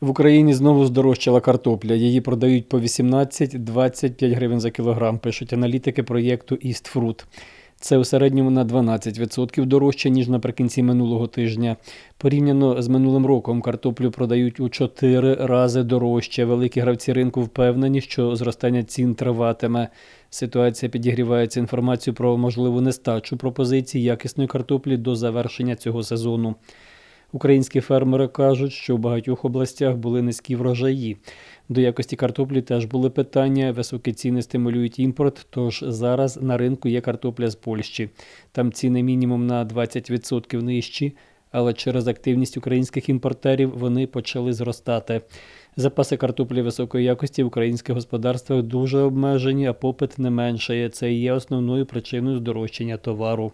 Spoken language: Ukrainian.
В Україні знову здорожчала картопля. Її продають по 18-25 гривень за кілограм, пишуть аналітики проєкту «Істфрут». Це у середньому на 12% дорожче, ніж наприкінці минулого тижня. Порівняно з минулим роком картоплю продають у 4 рази дорожче. Великі гравці ринку впевнені, що зростання цін триватиме. Ситуація підігрівається інформацією про можливу нестачу пропозицій якісної картоплі до завершення цього сезону. Українські фермери кажуть, що в багатьох областях були низькі врожаї. До якості картоплі теж були питання. Високі ціни стимулюють імпорт. Тож зараз на ринку є картопля з Польщі. Там ціни мінімум на 20% нижчі, але через активність українських імпортерів вони почали зростати. Запаси картоплі високої якості в українських господарствах дуже обмежені, а попит не меншає. Це і є основною причиною здорожчання товару.